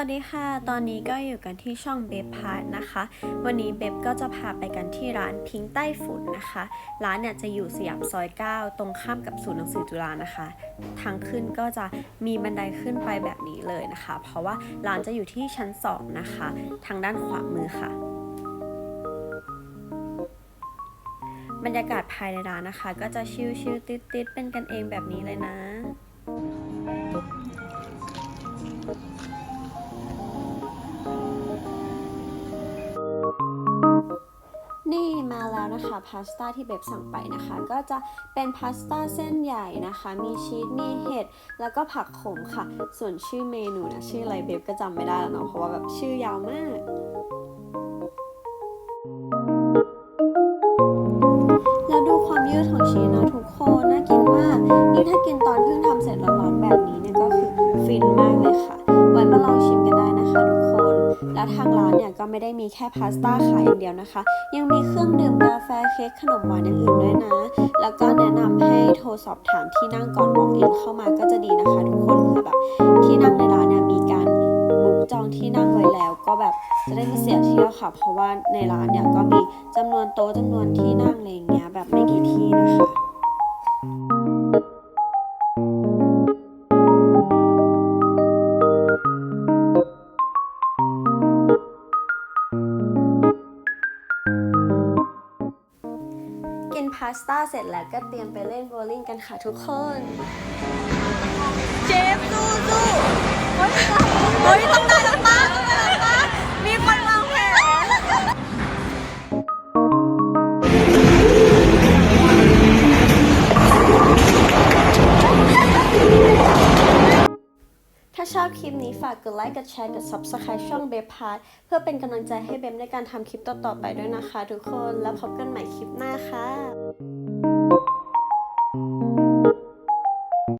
วัสดีค่ะ ตอนนี้ก็อยู่กันที่ช่องเบฟพาร์ทนะคะ วันนี้เบฟก็จะพาไปกันที่ร้านพิงใต้ฝุ่นนะคะ ร้านเนี่ยจะอยู่สยามซอย 9 ตรงข้ามกับศูนย์หนังสือจุฬานะคะ ทางขึ้นก็จะมีบันไดขึ้นไปแบบนี้เลยนะคะ เพราะว่าร้านจะอยู่ที่ชั้น 2 นะคะ ทางด้านขวามือค่ะบรรยากาศภายในร้านนะคะ ก็จะชิลๆติดๆเป็นกันเองแบบนี้เลยนะ นี่มาแล้วนะคะพาสต้าที่เบบสั่งไปนะคะ ก็จะเป็นพาสต้าเส้นใหญ่นะคะ มีชีสมีเห็ดแล้วก็ผักขมค่ะ ส่วนชื่อเมนูนะชื่ออะไรเบบก็จำไม่ได้แล้วเนาะเพราะว่าแบบชื่อยาวมากแล้วดูความยืดของชีสนะทุกคนน่ากินมากยิ่ถ้ากินตอนเพิ่งทำเสร็จร้อนๆแบบ แล้วทางร้านเนี่ยก็ไม่ได้มีแค่พาสต้าขายอย่างเดียวนะคะ ยังมีเครื่องดื่มกาแฟเค้กขนมหวานอย่างอื่นด้วยนะ แล้วก็แนะนำให้โทรสอบถามที่นั่งก่อน walk in เข้ามาก็จะดีนะคะทุกคนเผื่อแบบที่นั่งในร้านเนี่ยมีการบุ๊กจองที่นั่งไว้แล้ว ก็แบบจะได้ไม่เสียเที่ยวค่ะ เพราะว่าในร้านเนี่ยก็มีจำนวนโต๊ะจำนวนที่นั่งอะไรอย่างเงี้ยแบบไม่กี่ที่นะคะ กินพาสต้าเสร็จแล้วก็เตรียมไปเล่นโบว์ลิ่งกันค่ะทุกคน เจฟสู้สู้เฮ้ยต้องได้แล้วปะต้องได้แล้วปะมีคนวางแผนถ้าชอบคลิปนี้ฝากกดไลค์ กดแชร์ กด subscribe ช่องเบฟพาร์เพื่อเป็นกำลังใจให้เบมในการทำคลิปต่อ ๆ ไปด้วยนะคะทุกคน แล้วพบกันใหม่คลิปหน้าค่ะ